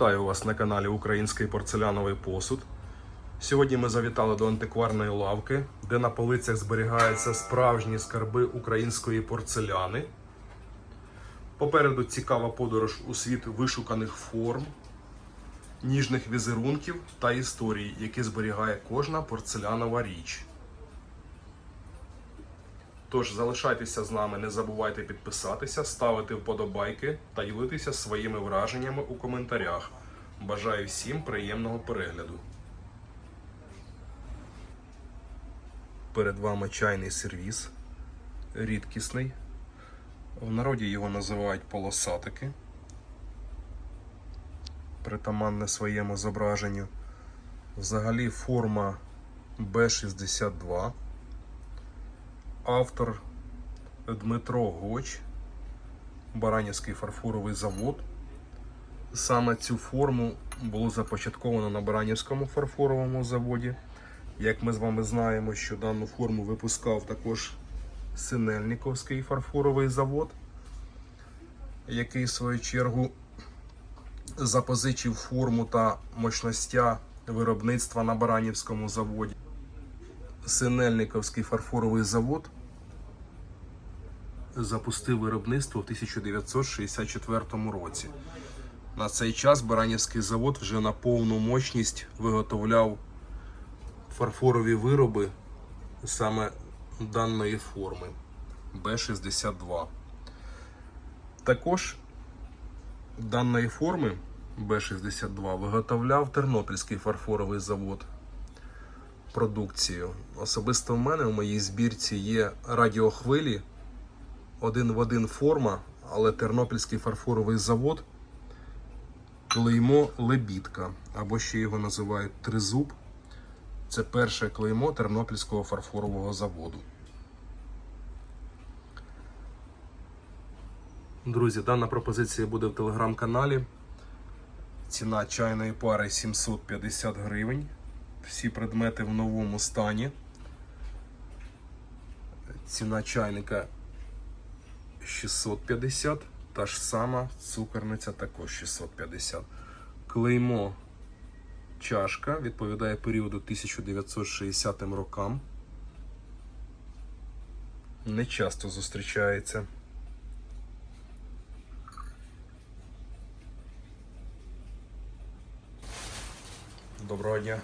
Вітаю вас на каналі Український порцеляновий посуд. Сьогодні ми завітали до антикварної лавки, де на полицях зберігаються справжні скарби української порцеляни. Попереду цікава подорож у світ вишуканих форм, ніжних візерунків та історій, які зберігає кожна порцелянова річ. Тож залишайтеся з нами, не забувайте підписатися, ставити вподобайки та ділитися своїми враженнями у коментарях. Бажаю всім приємного перегляду. Перед вами чайний сервіс, рідкісний. В народі його називають полосатики. Притаманне своєму зображенню. Взагалі форма Б62 автор Дмитро Гоч, Баранівський фарфоровий завод. Саме цю форму було започатковано на Баранівському фарфоровому заводі. Як ми з вами знаємо, що дану форму випускав також Синельниковський фарфоровий завод, який в свою чергу запозичив форму та мощностя виробництва на Баранівському заводі. Синельниковський фарфоровий завод запустив виробництво в 1964 році. На цей час Баранівський завод вже на повну мощність виготовляв фарфорові вироби саме даної форми Б62. Також даної форми Б62 виготовляв Тернопільський фарфоровий завод продукцію. Особисто в мене у моїй збірці є радіохвилі, один в один форма, але Тернопільський фарфоровий завод, клеймо Лебідка, або ще його називають Тризуб. Це перше клеймо Тернопільського фарфорового заводу. Друзі, дана пропозиція буде в телеграм-каналі. Ціна чайної пари 750 гривень. Всі предмети в новому стані. Ціна чайника 650. Та ж сама цукерниця також 650. Клеймо чашка відповідає періоду 1960 рокам. Не часто зустрічається. Доброго дня.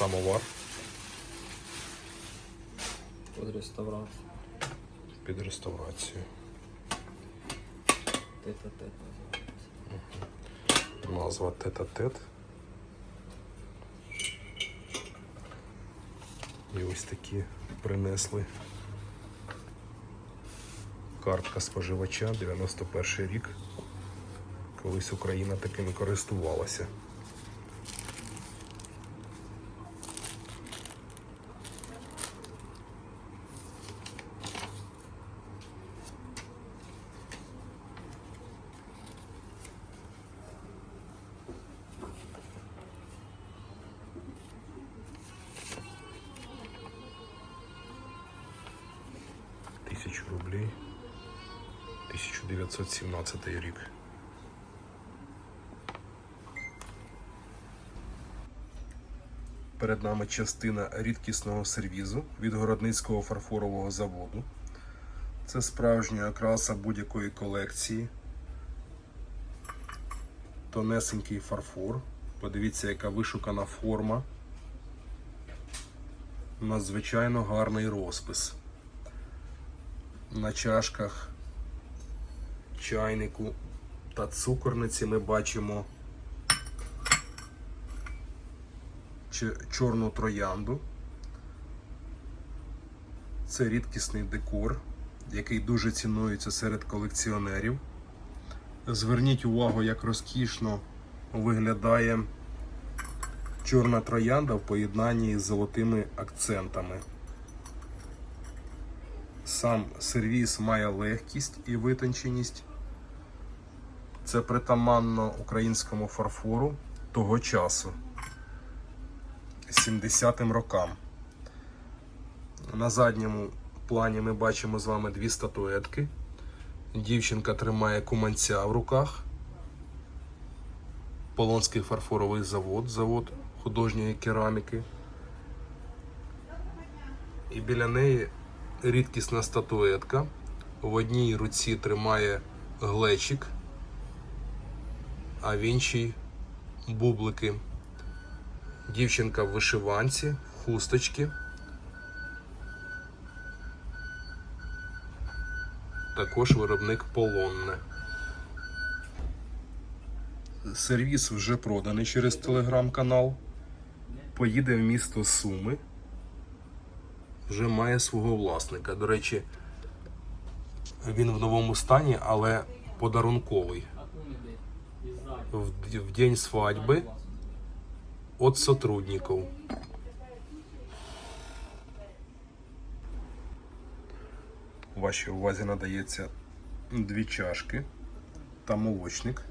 Самовар Под реставрацію. під реставрацію. Тет-а-тет називається. Назва тет-а-тет. І ось такі принесли. Картка споживача 91 рік. Колись Україна такими користувалася. Рублей. 1917 рік. Перед нами частина рідкісного сервізу від Городницького фарфорового заводу. Це справжня окраса будь-якої колекції. Тонесенький фарфор. Подивіться, яка вишукана форма. Надзвичайно гарний розпис. На чашках, чайнику та цукорниці ми бачимо чорну троянду. Це рідкісний декор, який дуже цінується серед колекціонерів. Зверніть увагу, як розкішно виглядає чорна троянда в поєднанні з золотими акцентами. Сам сервіс має легкість і витонченість, Це притаманно українському фарфору того часу, 70-м рокам. На задньому плані ми бачимо з вами дві статуетки. Дівчинка тримає куманця в руках. Полонський фарфоровий завод, завод художньої кераміки. І біля неї рідкісна статуетка. В одній руці тримає глечик, а в іншій бублики. Дівчинка в вишиванці, в хусточці. Також виробник полонне. Сервіс вже проданий через телеграм-канал. Поїде в місто Суми. Вже має свого власника. До речі, він в новому стані, але подарунковий. В, в день свадьби от сотрудників. Вашій увазі надається дві чашки та молочник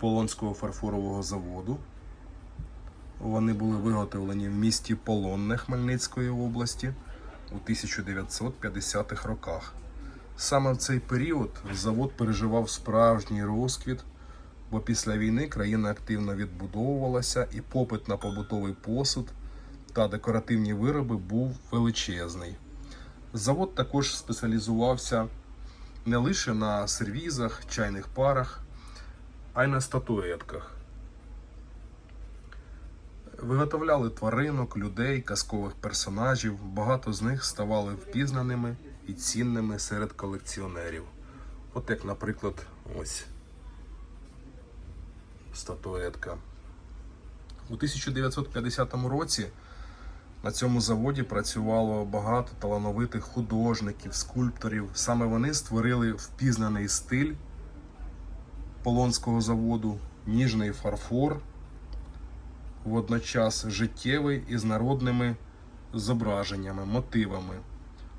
Полонського фарфорового заводу. Вони були виготовлені в місті Полонне Хмельницької області у 1950-х роках. Саме в цей період завод переживав справжній розквіт, бо після війни країна активно відбудовувалася і попит на побутовий посуд та декоративні вироби був величезний. Завод також спеціалізувався не лише на сервізах, чайних парах, а й на статуетках. Виготовляли тваринок, людей, казкових персонажів. Багато з них ставали впізнаними і цінними серед колекціонерів. От як, наприклад, ось статуетка. У 1950 році на цьому заводі працювало багато талановитих художників, скульпторів. Саме вони створили впізнаний стиль полонського заводу, ніжний фарфор, водночас життєвий із народними зображеннями, мотивами.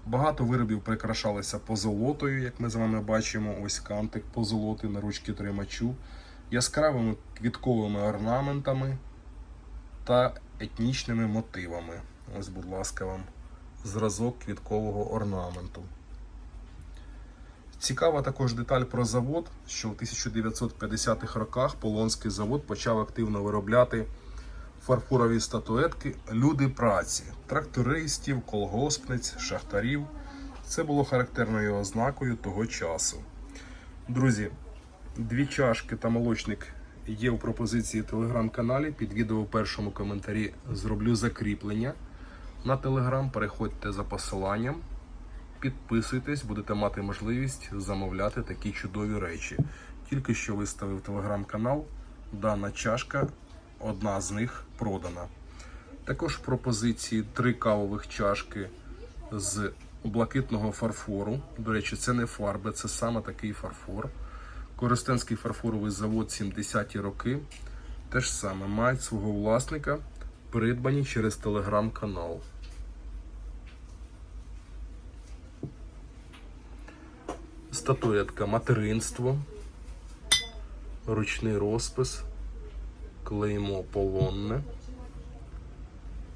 Багато виробів прикрашалися позолотою, як ми з вами бачимо, ось кантик позолоти на ручки тримачу, яскравими квітковими орнаментами та етнічними мотивами. Ось, будь ласка, вам зразок квіткового орнаменту. Цікава також деталь про завод, що в 1950-х роках Полонський завод почав активно виробляти фарфорові статуетки люди праці, трактористів, колгоспниць, шахтарів. Це було характерною ознакою того часу. Друзі, дві чашки та молочник є у пропозиції телеграм-каналі. Під відео в першому коментарі зроблю закріплення на телеграм. Переходьте за посиланням, підписуйтесь, будете мати можливість замовляти такі чудові речі. Тільки що виставив телеграм-канал, дана чашка, одна з них продана. Також пропозиції три кавових чашки з блакитного фарфору. До речі, це не фарби, це саме такий фарфор. Коростенський фарфоровий завод 70-ті роки. Теж саме мають свого власника, придбані через телеграм-канал. Статуетка материнство, ручний розпис, клеймо полонне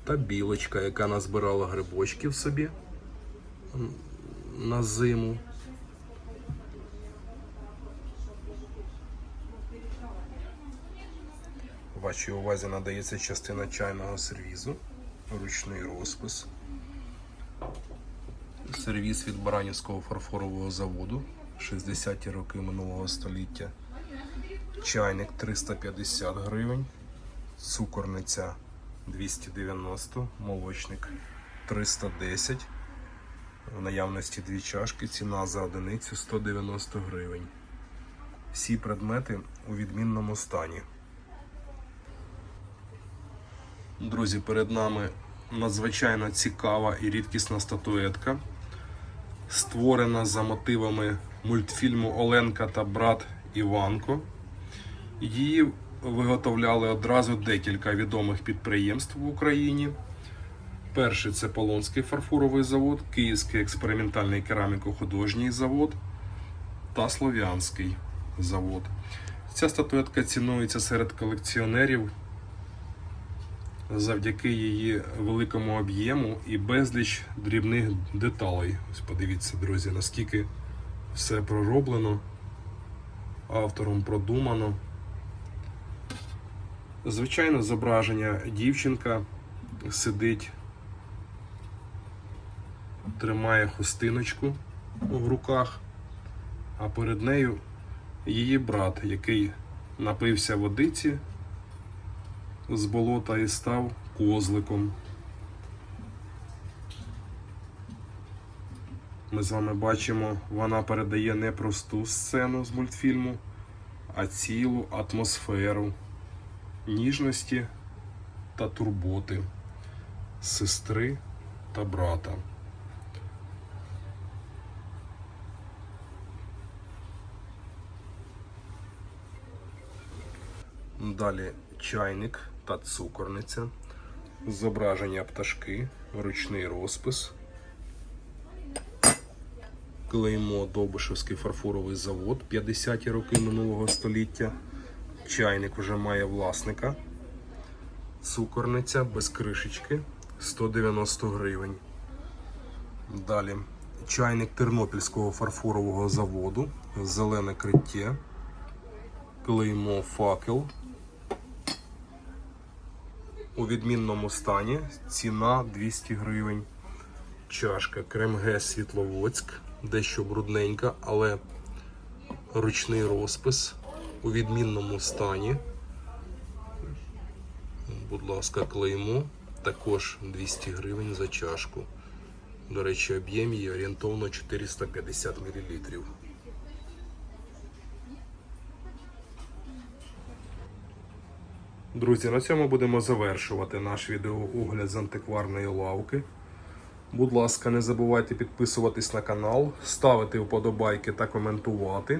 та білочка, яка назбирала грибочків собі на зиму. Вашій увазі надається частина чайного сервізу, ручний розпис. Сервіс від Баранівського фарфорового заводу 60-ті роки минулого століття. Чайник 350 гривень, цукорниця 290, молочник 310. В наявності дві чашки, ціна за одиницю 190 гривень. Всі предмети у відмінному стані. Друзі, перед нами надзвичайно цікава і рідкісна статуетка, створена за мотивами мультфільму Оленка та брат Іванко. Її виготовляли одразу декілька відомих підприємств в Україні. Перший це Полонський фарфоровий завод, Київський експериментальний кераміко-художній завод та Слов'янський. завод. Ця статуетка цінується серед колекціонерів завдяки її великому об'єму і безліч дрібних деталей. Ось подивіться, друзі, наскільки все пророблено, автором продумано. Звичайно, зображення дівчинка сидить, тримає хустиночку в руках, а перед нею її брат, який напився водиці з болота і став козликом. Ми з вами бачимо, вона передає не просту сцену з мультфільму, а цілу атмосферу ніжності та турботи сестри та брата. Далі чайник та цукорниця, зображення пташки, ручний розпис, клеймо Довбишевський фарфоровий завод 50-ті роки минулого століття. Чайник вже має власника. Цукорниця без кришечки 190 гривень. Далі чайник Тернопільського фарфорового заводу, зелене криття, клеймо факел. У відмінному стані ціна 200 гривень. Чашка Кремге Світловодськ, дещо брудненька, але ручний розпис у відмінному стані. Будь ласка, клеймо. Також 200 гривень за чашку. До речі, об'єм її орієнтовно 450 мл. Друзі, на цьому будемо завершувати наш відеоогляд з антикварної лавки. Будь ласка, не забувайте підписуватись на канал, ставити вподобайки та коментувати.